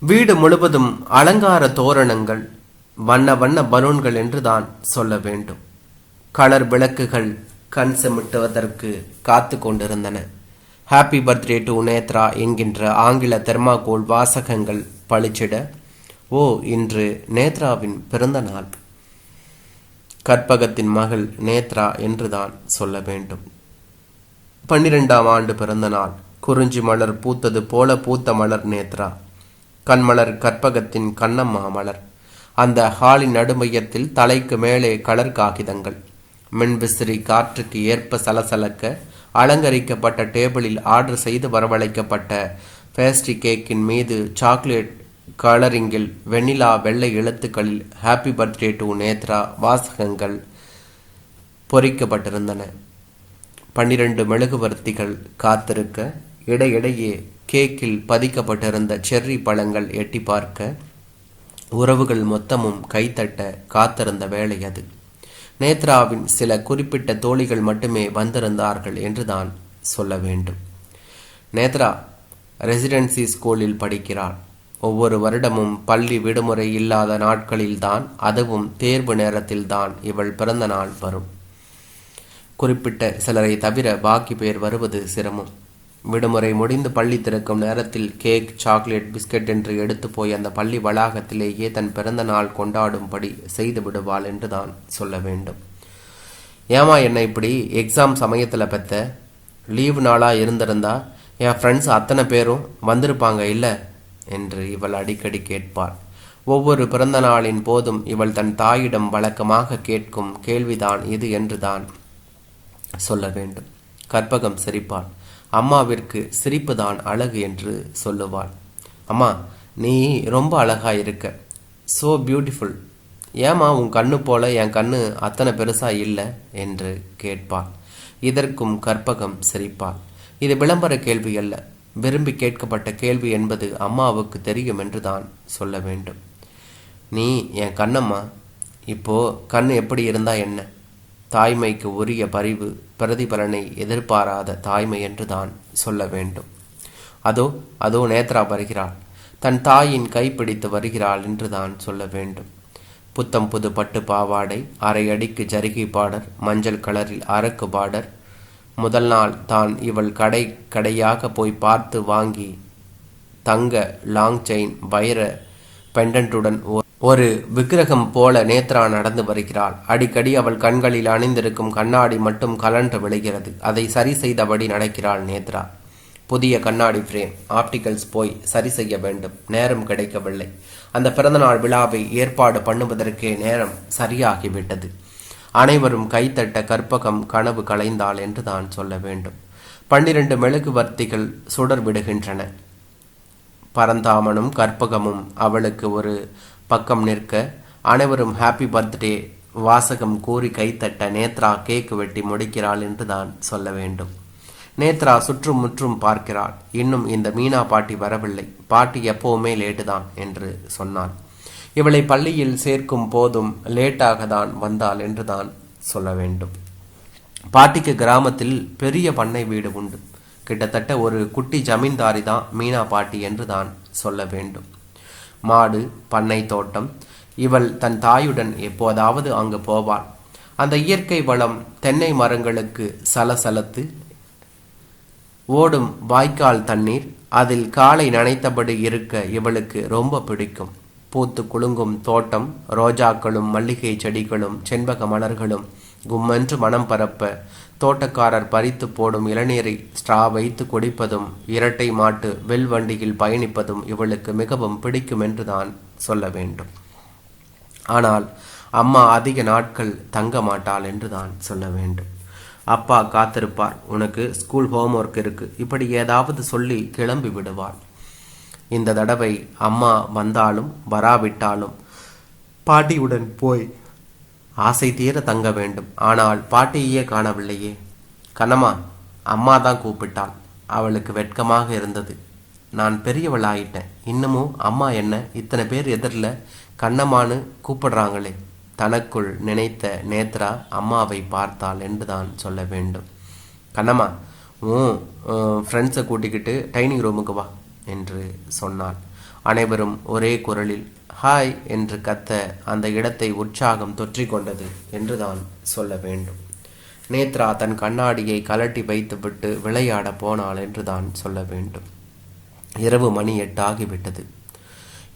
வீடு முழுவதும் அலங்கார தோரணங்கள் வண்ண வண்ண பலூன்கள் என்று தான் சொல்ல வேண்டும். கலர் விளக்குகள் கண் செமிட்டுவதற்கு காத்து கொண்டிருந்தன. ஹாப்பி பர்த்டே டு நேத்ரா என்கின்ற ஆங்கில தெர்மாகோல் வாசகங்கள் பளிச்சிட ஓ இன்று நேத்ராவின் பிறந்த நாள். கற்பகத்தின் மகள் நேத்ரா என்றுதான் சொல்ல வேண்டும். பன்னிரெண்டாம் ஆண்டு பிறந்த நாள். குறிஞ்சி மலர் பூத்தது போல பூத்த மலர் நேத்ரா. கண்மலர் கற்பகத்தின் கண்ணம்மா மலர் அந்த ஹாலின் நடுமையத்தில் தலைக்கு மேலே கலர் காகிதங்கள். மின்விசிறி காற்றுக்கு ஏற்ப சலசலக்க அலங்கரிக்கப்பட்ட டேபிளில் ஆர்டர் செய்து வரவழைக்கப்பட்ட பேஸ்ட்ரி கேக்கின் மீது சாக்லேட் கலரிங்கில் வெண்ணிலா வெள்ளை எழுத்துக்களில் ஹாப்பி பர்த்டே டு நேத்ரா வாசகங்கள் பொறிக்கப்பட்டிருந்தன. பன்னிரண்டு மெழுகுவர்த்திகள் காத்திருக்க இடையிடையே கேக்கில் பதிக்கப்பட்டிருந்த செர்ரி பழங்கள் எட்டி பார்க்க உறவுகள் மொத்தமும் கைத்தட்ட காத்திருந்த வேலை அது. நேத்ராவின் சில குறிப்பிட்ட தோழிகள் மட்டுமே வந்திருந்தார்கள் என்றுதான் சொல்ல வேண்டும். நேத்ரா ரெசிடென்சி ஸ்கூலில் படிக்கிறாள். ஒவ்வொரு வருடமும் பள்ளி விடுமுறை இல்லாத நாட்களில்தான் அதுவும் தேர்வு நேரத்தில்தான் இவள் பிறந்த நாள் வரும். குறிப்பிட்ட சிலரை தவிர பாக்கி பேர் வருவது சிரமம். விடுமுறை முடிந்து பள்ளி திறக்கும் நேரத்தில் கேக் சாக்லேட் பிஸ்கட் என்று எடுத்து போய் அந்த பள்ளி வளாகத்திலேயே தன் பிறந்த நாள் கொண்டாடும்படி செய்து விடுவாள் என்று தான் சொல்ல வேண்டும். ஏமா என்னை இப்படி எக்ஸாம் சமயத்தில் பெத்த? லீவு நாளாக இருந்திருந்தா என் ஃப்ரெண்ட்ஸ் அத்தனை பேரும் வந்திருப்பாங்க இல்லை? என்று இவள் அடிக்கடி கேட்பாள். ஒவ்வொரு பிறந்த நாளின் போதும் இவள் தன் தாயிடம் வழக்கமாக கேட்கும் கேள்விதான் இது என்றுதான் சொல்ல வேண்டும். கற்பகம் சிரிப்பாள். அம்மாவிற்கு சிரிப்புதான் அழகு என்று சொல்லுவாள். அம்மா நீ ரொம்ப அழகாக இருக்க. ஸோ பியூட்டிஃபுல் ஏமா உன் கண்ணு போல என் கண்ணு அத்தனை பெருசாக இல்லை என்று கேட்பாள். இதற்கும் கற்பகம் சிரிப்பாள். இது விளம்பர கேள்வி அல்ல. விரும்பி கேட்கப்பட்ட கேள்வி என்பது அம்மாவுக்கு தெரியும் என்று தான் சொல்ல வேண்டும். நீ என் கண்ணம்மா. இப்போ கண் எப்படி இருந்தா என்ன? தாய்மைக்கு உரிய பரிவு பிரதிபலனை எதிர்பாராத தாய்மை என்று தான் சொல்ல வேண்டும். அதோ அதோ நேத்ரா வருகிறாள். தன் தாயின் கைப்பிடித்து வருகிறாள் என்று தான் சொல்ல வேண்டும். புத்தம் புது பட்டு பாவாடை அரை அடிக்கு ஜருகி பாடர் மஞ்சள் கலரில் அரக்கு பாடர். முதல் நாள் தான் இவள் கடை கடையாக போய் பார்த்து வாங்கி தங்க லாங் செயின் வைர பெண்டன்ட்டுடன் ஒரு விக்கிரகம் போல நேத்ரா நடந்து வருகிறாள். அடிக்கடி அவள் கண்களில் அணிந்திருக்கும் கண்ணாடி மட்டும் கலன்று விழுகிறது. அதை சரி செய்தபடி நடக்கிறாள் நேத்ரா. புதிய கண்ணாடி ஃப்ரேம் ஆப்டிகல்ஸ் போய் சரி செய்ய வேண்டும். நேரம் கிடைக்கவில்லை. அந்த பிறந்தநாள் விழாவை ஏற்பாடு பண்ணுவதற்கே நேரம் சரியாகிவிட்டது. அனைவரும் கைத்தட்ட கற்பகம் கனவு கலைந்தாள் என்று தான் சொல்ல வேண்டும். பன்னிரண்டு மெழுகுவர்த்திகள் சுடர் விடுகின்றன பரந்தாமனும் கற்பகமும் அவளுக்கு ஒரு பக்கம் நிற்க அனைவரும் ஹாப்பி பர்த்டே வாசகம் கூறி கைத்தட்ட நேத்ரா கேக் வெட்டி முடிக்கிறாள் என்று தான் சொல்ல வேண்டும். நேத்ரா சுற்றும் முற்றும் பார்க்கிறாள். இன்னும் இந்த மீனா பாட்டி வரவில்லை. பாட்டி எப்பவுமே லேட்டு தான் என்று சொன்னாள். இவளை பள்ளியில் சேர்க்கும் போதும் லேட்டாக தான் வந்தாள் என்று தான் சொல்ல வேண்டும். பாட்டிக்கு கிராமத்தில் பெரிய பண்ணை வீடு உண்டு. கிட்டத்தட்ட ஒரு குட்டி ஜமீன்தாரி தான் மீனா பாட்டி என்று தான் சொல்ல வேண்டும். மாடு பண்ணை தோட்டம். இவள் தன் தாயுடன் எப்போதாவது அங்கு போவாள். அந்த இயற்கை வளம் தென்னை மரங்களுக்கு சலசலத்து ஓடும் வாய்க்கால் தண்ணீர். அதில் காலை நனைத்தபடி இருக்க இவளுக்கு ரொம்ப பிடிக்கும். பூத்து குலுங்கும் தோட்டம் ரோஜாக்களும் மல்லிகை செடிகளும் செண்பக மலர்களும் கும்மென்று மனம் பரப்ப தோட்டக்காரர் பறித்து போடும் இளநீரை ஸ்ட்ரா வைத்து குடிப்பதும் இரட்டை மாட்டு வெல் வண்டியில் பயணிப்பதும் இவளுக்கு மிகவும் பிடிக்கும் என்று தான் சொல்ல வேண்டும். ஆனால் அம்மா அதிக நாட்கள் தங்க மாட்டாள் என்று தான் சொல்ல வேண்டும். அப்பா காத்திருப்பார் உனக்கு ஸ்கூல் ஹோம்ஒர்க் இருக்கு இப்படி ஏதாவது சொல்லி கிளம்பி விடுவாள். இந்த தடவை அம்மா வந்தாலும் வராவிட்டாலும் பாட்டியுடன் போய் ஆசை தீர தங்க வேண்டும். ஆனால் பாட்டியே காணவில்லையே. கண்ணம்மா அம்மா தான் கூப்பிட்டாள். அவளுக்கு வெட்கமாக இருந்தது. நான் பெரியவளாயிட்டேன். இன்னமும் அம்மா என்ன? இத்தனை பேர் எதிரில் கண்ணம்மான்னு கூப்பிடுறாங்களே. தனக்குள் நினைத்த நேத்ரா அம்மாவை பார்த்தாள் என்று தான் சொல்ல வேண்டும். கண்ணம்மா உன் ஃப்ரெண்ட்ஸை கூட்டிக்கிட்டு டைனிங் ரூமுக்கு வா என்று சொன்னாள். அனைவரும் ஒரே குரலில் ஹாய் என்று கத்த அந்த இடத்தை உற்சாகம் தொற்றிக்கொண்டது கொண்டது என்றுதான் சொல்ல வேண்டும். நேத்ரா தன் கண்ணாடியை கலட்டி வைத்துவிட்டு விளையாட போனாள் என்றுதான் சொல்ல வேண்டும். இரவு மணி எட்டாகிவிட்டது.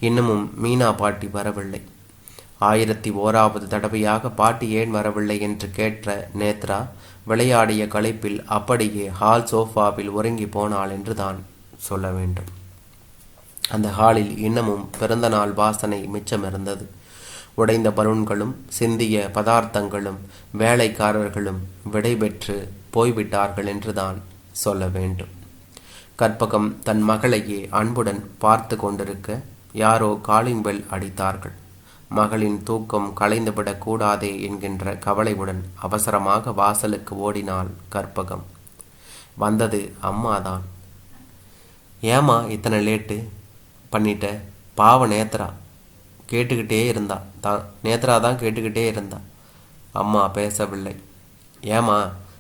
இன்னமும் மீனா பாட்டி வரவில்லை. ஆயிரத்தி ஓராவது தடவையாக பாட்டி ஏன் வரவில்லை என்று கேட்ட நேத்ரா விளையாடிய களைப்பில் அப்படியே ஹால் சோஃபாவில் உறங்கி போனாள் என்றுதான் சொல்ல வேண்டும். அந்த ஹாலில் இன்னமும் பிறந்தநாள் வாசனை மிச்சமிருந்தது. உடைந்த பலூன்களும் சிந்திய பதார்த்தங்களும் வேலைக்காரர்களும் விடைபெற்று போய்விட்டார்கள் என்றுதான் சொல்ல வேண்டும். கற்பகம் தன் மகளையே அன்புடன் பார்த்து கொண்டிருக்க யாரோ காலிங் பெல் அடித்தார்கள். மகளின் தூக்கம் கலைந்துவிடக் கூடாதே என்கின்ற கவலையுடன் அவசரமாக வாசலுக்கு ஓடினாள் கற்பகம். வந்தது அம்மாதான். ஏமா இத்தனை லேட்டு? பண்ணிட்ட பாவ நேத்ரா. கேட்டுக்கிட்டே இருந்தா. தான் நேத்ரா தான் கேட்டுக்கிட்டே இருந்தா. அம்மா பேசவில்லை. ஏமா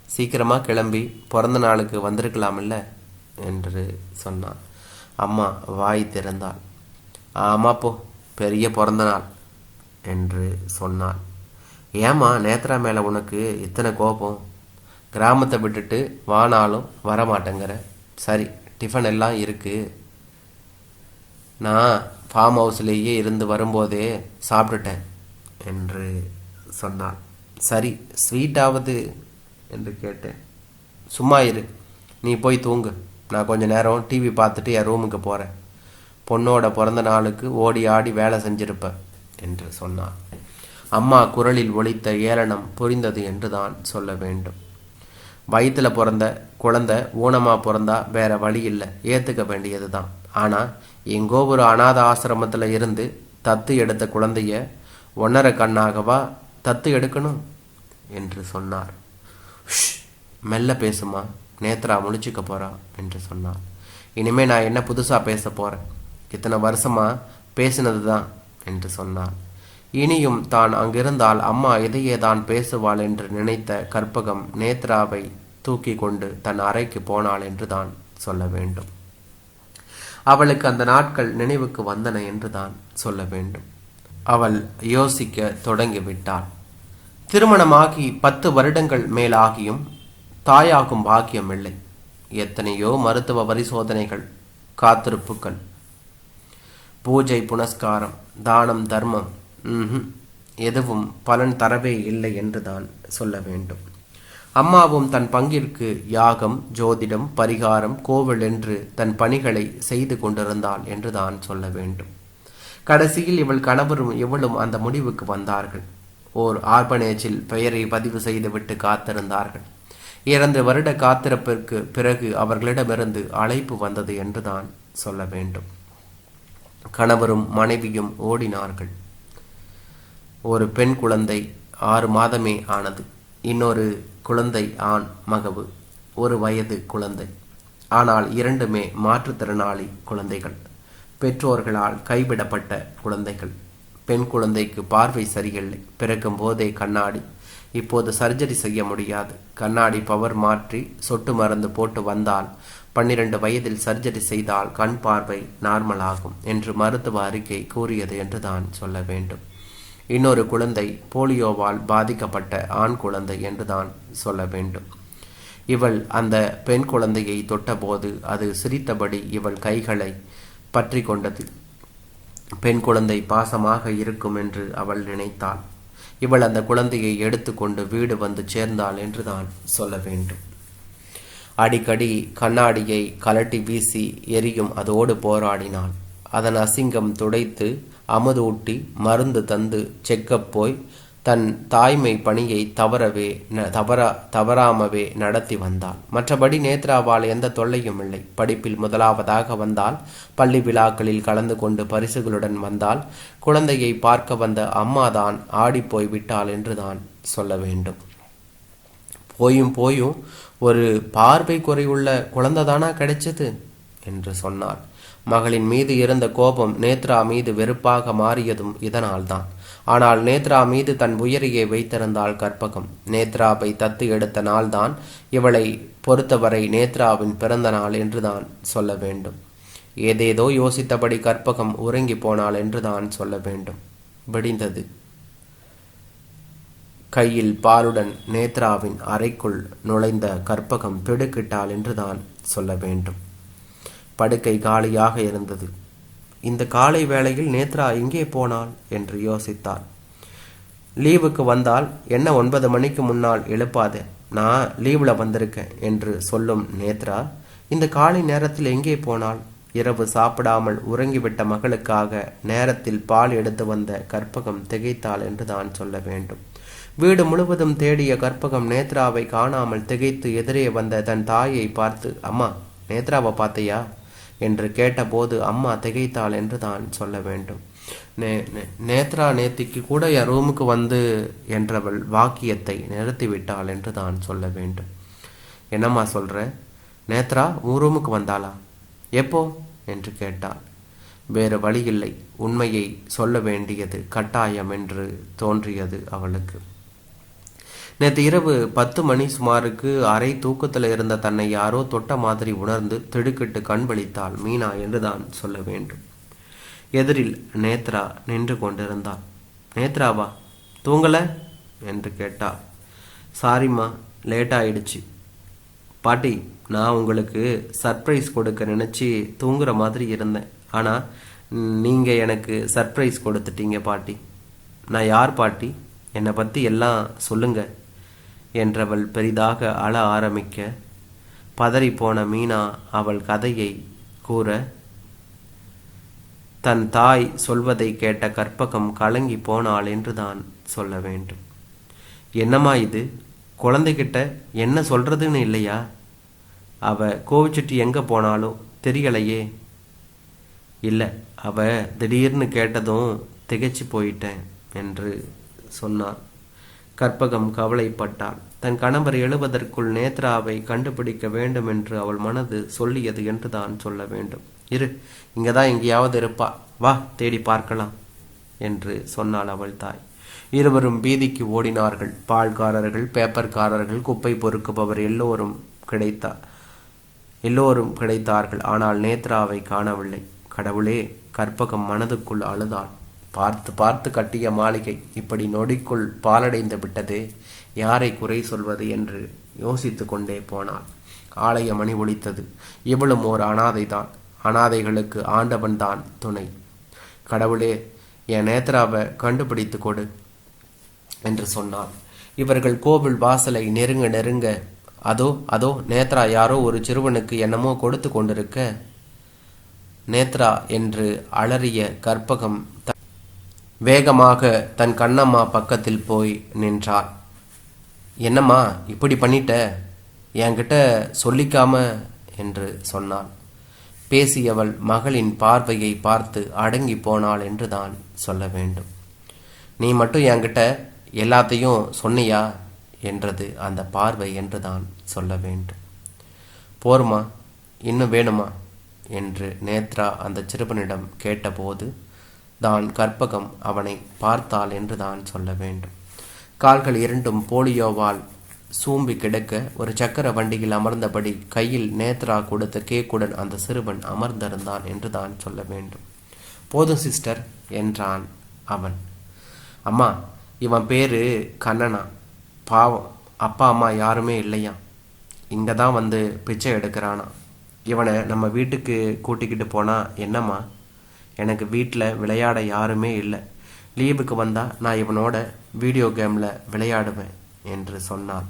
சீக்கிரமாக கிளம்பி பிறந்த நாளுக்கு வந்திருக்கலாமில்ல? என்று சொன்னான். அம்மா வாய் திறந்தாள். ஆமா போ பெரிய பிறந்த நாள் என்று சொன்னாள். ஏம்மா நேத்ரா மேலே உனக்கு இத்தனை கோபம்? கிராமத்தை விட்டுட்டு வானாலும் வரமாட்டேங்கிற. சரி டிஃபன் எல்லாம் இருக்குது நான் ஃபார்ம் ஹவுஸ்லேயே இருந்து வரும்போதே சாப்பிட்டுட்டேன் என்று சொன்னாள். சரி ஸ்வீட்டாவது என்று கேட்டேன். சும்மா இரு நீ போய் தூங்கு. நான் கொஞ்ச நேரம் டிவி பார்த்துட்டு என் ரூமுக்கு போகிறேன் பொண்ணோட பிறந்த நாளுக்கு ஓடி ஆடி வேலை செஞ்சிருப்பேன் என்று சொன்னார் அம்மா குரலில் ஒழித்த ஏளனம் புரிந்தது என்று தான் சொல்ல வேண்டும். வயிற்றில் பிறந்த குழந்தை ஊனமாக பிறந்தா வேற வழி இல்லை. ஏற்றுக்க வேண்டியது தான் ஆனால் எங்கோ ஒரு அநாத ஆசிரமத்தில் இருந்து தத்து எடுத்த குழந்தைய ஒன்னரை கண்ணாகவா தத்து எடுக்கணும்? என்று சொன்னார். மெல்ல பேசுமா. நேத்ரா முழிச்சுக்க போறா என்று சொன்னார். இனிமே நான் என்ன புதுசாக பேச போறேன். இத்தனை வருஷமா பேசினது தான் என்று சொன்னார். இனியும் தான் அங்கிருந்தால் அம்மா இதையே தான் பேசுவாள் என்று நினைத்த கற்பகம் நேத்ராவை தூக்கி கொண்டு தன் அறைக்கு போனாள் என்று தான் சொல்ல வேண்டும். அவளுக்கு அந்த நாட்கள் நினைவுக்கு வந்தன என்று தான் சொல்ல வேண்டும். அவள் யோசிக்க தொடங்கிவிட்டாள். திருமணமாகி பத்து வருடங்கள் மேலாகியும் தாயாகும் பாக்கியம் இல்லை. எத்தனையோ மருத்துவ பரிசோதனைகள் காத்திருப்புகள் பூஜை புனஸ்காரம் தானம் தர்மம் எதுவும் பலன் தரவே இல்லை என்று தான் சொல்ல வேண்டும். அம்மாவும் தன் பங்கிற்கு யாகம் ஜோதிடம் பரிகாரம் கோவில் என்று தன் பணிகளை செய்து கொண்டிருந்தாள் என்று தான் சொல்ல வேண்டும். கடைசியில் இவள் கணவரும் இவளும் அந்த முடிவுக்கு வந்தார்கள். ஓர் ஆர்பனேஜில் பெயரை பதிவு செய்துவிட்டு காத்திருந்தார்கள். இரண்டு வருட காத்திருப்பிற்கு பிறகு அவர்களிடமிருந்து அழைப்பு வந்தது என்றுதான் சொல்ல வேண்டும். கணவரும் மனைவியும் ஓடினார்கள். ஒரு பெண் குழந்தை ஆறு மாதமே ஆனது. இன்னொரு குழந்தை ஆண் மகவு. ஒரு வயது குழந்தை. ஆனால் இரண்டுமே மாற்றுத்திறனாளி குழந்தைகள். பெற்றோர்களால் கைவிடப்பட்ட குழந்தைகள். பெண் குழந்தைக்கு பார்வை சரியில்லை. பிறக்கும் போதே கண்ணாடி. இப்போது சர்ஜரி செய்ய முடியாது. கண்ணாடி பவர் மாற்றி சொட்டு மருந்து போட்டு வந்தால் பன்னிரண்டு வயதில் சர்ஜரி செய்தால் கண் பார்வை நார்மல் ஆகும் என்று மருத்துவ அறிக்கை கூறியது என்று தான் சொல்ல வேண்டும். இன்னொரு குழந்தை போலியோவால் பாதிக்கப்பட்ட ஆண் குழந்தை என்று தான் சொல்ல வேண்டும். இவள் அந்த பெண் குழந்தையை தொட்டபோது அது சிரித்தபடி இவள் கைகளை பற்றி கொண்டது. பெண் குழந்தை பாசமாக இருக்கும் என்று அவள் நினைத்தாள். இவள் அந்த குழந்தையை எடுத்துக்கொண்டு வீடு வந்து சேர்ந்தாள் என்று தான் சொல்ல வேண்டும். அடிக்கடி கண்ணாடியை கலட்டி வீசி எரியும் அதோடு போராடினாள். அதன் அசிங்கம் துடைத்து அமுதூட்டி மருந்து தந்து செக்கப் போய் தன் தாய்மை பணியை தவறவே ந- தவறா தவறாமவே நடத்தி வந்தாள் மற்றபடி நேத்ராவால் எந்த தொல்லையும் இல்லை. படிப்பில் முதலாவதாக வந்தால் பள்ளி விழாக்களில் கலந்து கொண்டு பரிசுகளுடன் வந்தால் குழந்தையை பார்க்க வந்த அம்மாதான் ஆடிப்போய் விட்டாள் என்றுதான் சொல்ல வேண்டும். போயும் போயும் ஒரு பார்வை குறைவுள்ள குழந்தை தானா கிடைச்சது? என்று சொன்னார் மகளின் மீது இருந்த கோபம் நேத்ரா மீது வெறுப்பாக மாறியதும் இதனால்தான். ஆனால் நேத்ரா மீது தன் உயிரையே வைத்திருந்தாள் கற்பகம். நேத்ராவை தத்து எடுத்த நாள்தான் இவளை பொறுத்தவரை நேத்ராவின் பிறந்த நாள் என்றுதான் சொல்ல வேண்டும். ஏதேதோ யோசித்தபடி கற்பகம் உறங்கி போனாள் என்று தான் சொல்ல வேண்டும். விடிந்தது. கையில் பாலுடன் நேத்ராவின் அறைக்குள் நுழைந்த கற்பகம் திடுக்கிட்டாள் என்று தான் சொல்ல வேண்டும். படுக்கை காலியாக இருந்தது. இந்த காலை வேளையில் நேத்ரா எங்கே போனாள்? என்று யோசித்தார் லீவுக்கு வந்தால் என்ன ஒன்பது மணிக்கு முன்னால் எழுப்பாதே. நான் லீவில் வந்திருக்கேன் என்று சொல்லும் நேத்ரா இந்த காலை நேரத்தில் எங்கே போனால் இரவு சாப்பிடாமல் உறங்கிவிட்ட மகளுக்காக நேரத்தில் பால் எடுத்து வந்த கற்பகம் திகைத்தாள் என்று தான் சொல்ல வேண்டும். வீடு முழுவதும் தேடிய கற்பகம் நேத்ராவை காணாமல் திகைத்து எதிரே வந்த தன் தாயை பார்த்து அம்மா நேத்ராவை பார்த்தையா? என்று கேட்டபோது அம்மா திகைத்தாள் என்று தான் சொல்ல வேண்டும். நே நே- நேத்ரா நேத்திக்கு கூட என் ரூமுக்கு வந்து என்றவள் வாக்கியத்தை நிறுத்திவிட்டாள் என்று தான் சொல்ல வேண்டும். என்னம்மா சொல்கிற நேத்ரா உன் ரூமுக்கு வந்தாளா? எப்போ? என்று கேட்டாள். வேறு வழியில்லை. உண்மையை சொல்ல வேண்டியது கட்டாயம் என்று தோன்றியது அவளுக்கு. நேற்று இரவு பத்து மணி சுமாருக்கு அரை தூக்கத்தில் இருந்த தன்னை யாரோ தொட்ட மாதிரி உணர்ந்து திடுக்கிட்டு கண் மீனா என்றுதான் சொல்ல வேண்டும். எதிரில் நேத்ரா நின்று கொண்டிருந்தாள். நேத்ராவா தூங்கல? என்று கேட்டாள். சாரிம்மா லேட் ஆயிடுச்சு பாட்டி நான் உங்களுக்கு சர்ப்ரைஸ் கொடுக்க நினச்சி தூங்குற மாதிரி இருந்தேன். ஆனால் நீங்கள் எனக்கு சர்ப்ரைஸ் கொடுத்துட்டீங்க பாட்டி. நான் யார் பாட்டி? என்னை பற்றி எல்லாம் சொல்லுங்கள் என்றவள் பெரிதாக அழ ஆரம்பிக்க பதறிப்போன போன மீனா அவள் கதையை கூற தன் தாய் சொல்வதை கேட்ட கற்பகம் கலங்கி போனாள் என்று தான் சொல்ல வேண்டும். என்னம்மா இது? குழந்தைகிட்ட என்ன சொல்றதுன்னு இல்லையா? அவ கோவிச்சிட்டு எங்க போனாலோ தெரியலையே. இல்லை அவ திடீர்னு கேட்டதும் திகைச்சு போயிட்டேன் என்று சொன்னார். கற்பகம் கவலைப்பட்டாள் தன் கணவர் எழுவதற்குள் நேத்ராவை கண்டுபிடிக்க வேண்டும் என்று அவள் மனது சொல்லியது என்று தான் சொல்ல வேண்டும். இரு இங்கே தான் எங்கேயாவது இருப்பா. வா தேடி பார்க்கலாம் என்று சொன்னாள் அவள் தாய். இருவரும் பீதிக்கு ஓடினார்கள். பால்காரர்கள் பேப்பர்காரர்கள் குப்பை பொறுக்குபவர் எல்லோரும் கிடைத்தார் எல்லோரும் கிடைத்தார்கள். ஆனால் நேத்ராவை காணவில்லை. கடவுளே கற்பகம் மனதுக்குள் அழுதாள். பார்த்து பார்த்து கட்டிய மாளிகை இப்படி நொடிக்குள் பாலடைந்து விட்டது. யாரை குறை சொல்வது என்று யோசித்து கொண்டே போனாள். ஆலய மணி ஒழித்தது இவளும் ஓர் அனாதைதான். அனாதைகளுக்கு ஆண்டவன் தான் துணை. கடவுளே என் நேத்ராவை கண்டுபிடித்து கொடு என்று சொன்னாள். இவர்கள் கோவில் வாசலை நெருங்க நெருங்க அதோ அதோ நேத்ரா யாரோ ஒரு சிறுவனுக்கு என்னமோ கொடுத்து கொண்டிருக்க. நேத்ரா என்று அலறிய கற்பகம் த- வேகமாக தன் கண்ணம்மா பக்கத்தில் போய் நின்றாள். என்னம்மா இப்படி பண்ணிட்ட? என்கிட்ட சொல்லிக்காம? என்று சொன்னாள். பேசியவள் மகளின் பார்வையை பார்த்து அடங்கி போனாள் என்று தான் சொல்ல வேண்டும். நீ மட்டும் என்கிட்ட எல்லாத்தையும் சொன்னியா? என்றது அந்த பார்வை என்று தான் சொல்ல வேண்டும். போருமா இன்னும் வேணுமா? என்று நேத்ரா அந்த சிறுவனிடம் கேட்டபோது தான் கற்பகம் அவனை பார்த்தாள் என்று தான் சொல்ல வேண்டும். கால்கள் இரண்டும் போலியோவால் சூம்பி கிடக்க ஒரு சக்கர வண்டியில் அமர்ந்தபடி கையில் நேத்ரா கொடுத்த கேக்குடன் அந்த சிறுவன் அமர்ந்திருந்தான் என்று தான் சொல்ல வேண்டும். போதும் சிஸ்டர் என்றான் அவன். அம்மா இவன் பேரு கண்ணனா. பாவம் அப்பா அம்மா யாருமே இல்லையா? இங்கே தான் வந்து பிச்சை எடுக்கிறானா. இவனை நம்ம வீட்டுக்கு கூட்டிக்கிட்டு போனால் என்னம்மா? எனக்கு வீட்டில் விளையாட யாருமே இல்லை. லீவுக்கு வந்தால் நான் இவனோட வீடியோ கேமில் விளையாடுவேன் என்று சொன்னாள்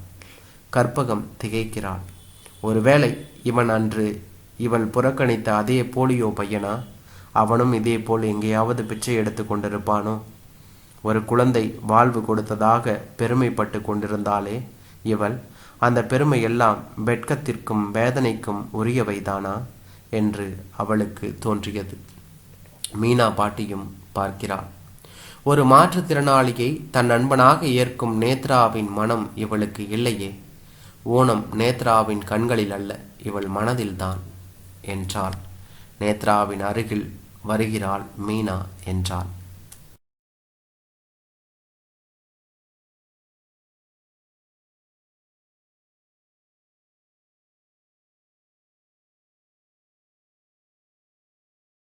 கற்பகம் திகைக்கிறாள் ஒருவேளை இவன் அன்று இவள் புறக்கணித்த அதே போலியோ பையனா? அவனும் இதே போல் எங்கேயாவது பிச்சை எடுத்து கொண்டிருப்பானோ? ஒரு குழந்தை வாழ்வு கொடுத்ததாக பெருமைப்பட்டு கொண்டிருந்தாலே இவள் அந்த பெருமை எல்லாம் வெட்கத்திற்கும் வேதனைக்கும் உரியவைதானா? என்று அவளுக்கு தோன்றியது. மீனா பாட்டியும் பார்க்கிறாள். ஒரு மாற்றுத்திறனாளியை தன் நண்பனாக ஏற்கும் நேத்ராவின் மனம் இவளுக்கு இல்லையே. ஓணம் நேத்ராவின் கண்களில் அல்ல இவள் மனதில்தான் என்றாள். நேத்ராவின் அருகில் வருகிறாள் மீனா என்றாள்.